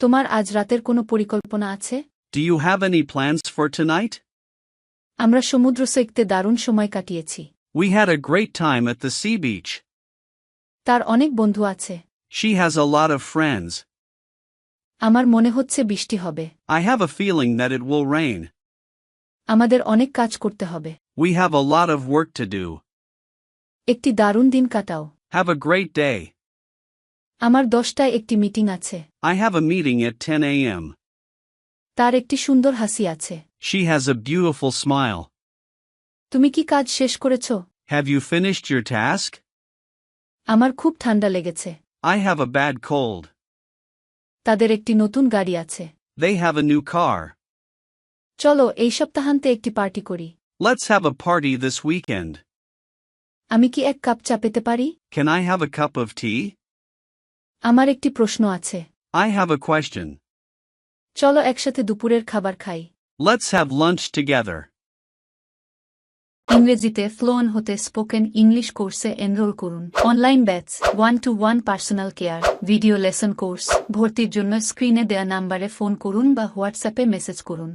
তোমার আজ রাতের কোনো পরিকল্পনা আছে Do you have any plans for tonight? আমরা সমুদ্র সৈকতে দারুণ সময় কাটিয়েছি We had a great time at the sea beach. তার অনেক বন্ধু আছে She has a lot of friends. আমার মনে হচ্ছে বৃষ্টি হবে I have a feeling that it will rain. আমাদের অনেক কাজ করতে হবে We have a lot of work to do. একটি দারুণ দিন কাটাও Have a great day. আমার দশটায় একটি মিটিং আছে I have a meeting at 10 a.m. তার একটি সুন্দর হাসি আছে She has a beautiful smile. তুমি কি কাজ শেষ করেছ Have you finished your task? আমার খুব ঠান্ডা লেগেছে I have a bad cold. তাদের একটি নতুন গাড়ি আছে They have a new car. চলো এই সপ্তাহান্তে একটি পার্টি করি Let's have a party this weekend. আমি কি এক কাপ চা পেতে পারি Can I have a cup of tea? আমার একটি প্রশ্ন আছে I have a question. চলো একসাথে দুপুরের খাবার খাই Let's have lunch together. ইংরেজিতে ফ্লোন হতে স্পোকেন ইংলিশ কোর্সে এনরোল করুন online batch one to one personal care video lesson course ভর্তির জন্য স্ক্রিনে দেয়া নাম্বারে ফোন করুন বা হোয়াটসঅ্যাপে মেসেজ করুন